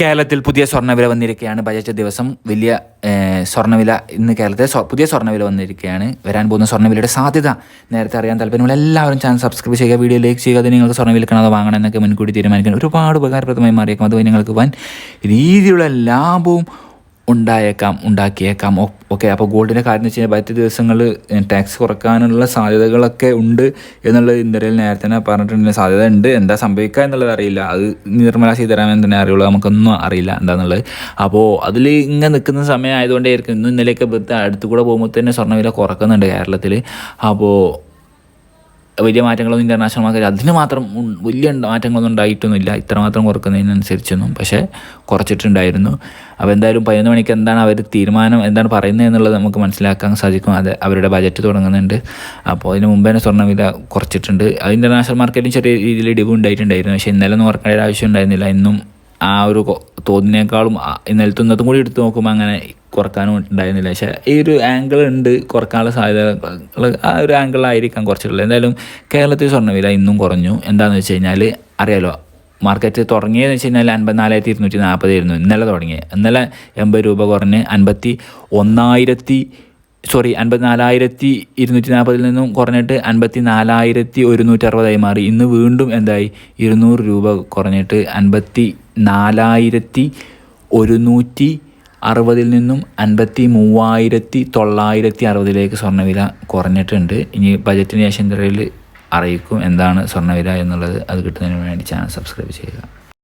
കേരളത്തിൽ പുതിയ സ്വർണവില വന്നിരിക്കുകയാണ്. ബജറ്റ് ദിവസം വലിയ സ്വർണവില ഇന്ന് കേരളത്തിൽ പുതിയ സ്വർണവില വന്നിരിക്കുകയാണ്. വരാൻ പോകുന്ന സ്വർണവിലയുടെ സാധ്യത നേരത്തെ അറിയാൻ താല്പര്യമുള്ള എല്ലാവരും ചാനൽ സബ്സ്ക്രൈബ് ചെയ്യുക വീഡിയോ ലൈക്ക് ചെയ്യുക അത് നിങ്ങൾക്ക് സ്വർണ വിൽക്കണം അതോ വാങ്ങണം എന്നൊക്കെ മുൻകൂട്ടി തീരുമാനിക്കാൻ ഒരുപാട് ഉപകാരപ്രദമായി മാറിയേക്കും. അതുവഴി നിങ്ങൾക്ക് വൻ രീതിയിലുള്ള ലാഭവും ഉണ്ടായേക്കാം ഉണ്ടാക്കിയേക്കാം. ഓക്കെ അപ്പോൾ ഗോൾഡിന്റെ കാര്യം എന്ന് വെച്ച് കഴിഞ്ഞാൽ മറ്റ് ദിവസങ്ങൾ ടാക്സ് കുറക്കാനുള്ള സാധ്യതകളൊക്കെ ഉണ്ട് എന്നുള്ളത് ഇന്ത്യയിൽ നേരത്തെ തന്നെ പറഞ്ഞിട്ടുണ്ടെങ്കിൽ സാധ്യത ഉണ്ട്. എന്താ സംഭവിക്കുക എന്നുള്ളത് അറിയില്ല. അത് നിർമ്മല സീതാരാമൻ തന്നെ അറിയുള്ളൂ. നമുക്കൊന്നും അറിയില്ല എന്താണെന്നുള്ളത് അപ്പോൾ അതിൽ ഇങ്ങനെ നിൽക്കുന്ന സമയമായതുകൊണ്ടായിരിക്കും ഇന്നും ഇന്നലെയൊക്കെ ബന്ധ അടുത്തുകൂടെ പോകുമ്പോൾ തന്നെ സ്വർണവില കുറക്കുന്നുണ്ട് കേരളത്തിൽ. അപ്പോൾ വലിയ മാറ്റങ്ങളൊന്നും ഇന്റർനാഷണൽ മാർക്കറ്റ് അതിന് മാത്രം വലിയ മാറ്റങ്ങളൊന്നും ഉണ്ടായിട്ടൊന്നുമില്ല. ഇത്രമാത്രം കുറക്കുന്നതിനനുസരിച്ചൊന്നും. പക്ഷേ കുറച്ചിട്ടുണ്ടായിരുന്നു. അപ്പോൾ എന്തായാലും പതിനൊന്ന് മണിക്ക് എന്താണ് അവർ തീരുമാനം എന്താണ് പറയുന്നത് എന്നുള്ളത് നമുക്ക് മനസ്സിലാക്കാൻ സാധിക്കും. അത് അവരുടെ ബജറ്റ് തുടങ്ങുന്നുണ്ട്. അപ്പോൾ അതിന് മുമ്പ് തന്നെ സ്വർണവില കുറച്ചിട്ടുണ്ട്. അത് ഇന്റർനാഷണൽ മാർക്കറ്റിൽ ചെറിയ രീതിയിൽ ഇടിവ് ഉണ്ടായിട്ടുണ്ടായിരുന്നു. പക്ഷേ ഇന്നലെ ഒന്നും ഉറക്കേണ്ട ആവശ്യം ഉണ്ടായിരുന്നില്ല. ഇന്നും ആ ഒരു ഇന്നലത്തെ ഇന്നത്തും കൂടി എടുത്ത് നോക്കുമ്പോൾ അങ്ങനെ കുറക്കാനും ഉണ്ടായിരുന്നില്ല. പക്ഷേ ഈ ഒരു ആംഗിൾ ഉണ്ട് കുറക്കാനുള്ള സാധ്യതകൾ ആ ഒരു ആംഗിളായിരിക്കാം കുറച്ചിട്ടുള്ളത്. എന്തായാലും കേരളത്തിൽ സ്വർണവില ഇന്നും കുറഞ്ഞു. എന്താണെന്ന് വെച്ച് കഴിഞ്ഞാൽ അറിയാലോ മാർക്കറ്റ് തുടങ്ങിയതെന്ന് വെച്ച് കഴിഞ്ഞാൽ അൻപത്തിനാലായിരത്തി ഇരുന്നൂറ്റി നാൽപ്പതായിരുന്നു ഇന്നലെ തുടങ്ങിയത് ഇന്നലെ എൺപത് രൂപ കുറഞ്ഞ് അൻപത്തി ഒന്നായിരത്തി സോറി അൻപത്തിനാലായിരത്തി ഇരുന്നൂറ്റി നാൽപ്പതിൽ നിന്നും കുറഞ്ഞിട്ട് അൻപത്തി നാലായിരത്തി ഒരുന്നൂറ്റി അറുപതായി മാറി. ഇന്ന് വീണ്ടും എന്തായി? ഇരുന്നൂറ് രൂപ കുറഞ്ഞിട്ട് അൻപത്തി നാലായിരത്തി ഒരുന്നൂറ്റി അറുപതിൽ നിന്നും അൻപത്തി മൂവായിരത്തി തൊള്ളായിരത്തി അറുപതിലേക്ക് സ്വർണവില കുറഞ്ഞിട്ടുണ്ട്. ഇനി ബജറ്റിന് ശേഷം അറിയിക്കും എന്താണ് സ്വർണവില എന്നുള്ളത് അത് കിട്ടുന്നതിന് വേണ്ടി ചാനൽ സബ്സ്ക്രൈബ് ചെയ്യുക.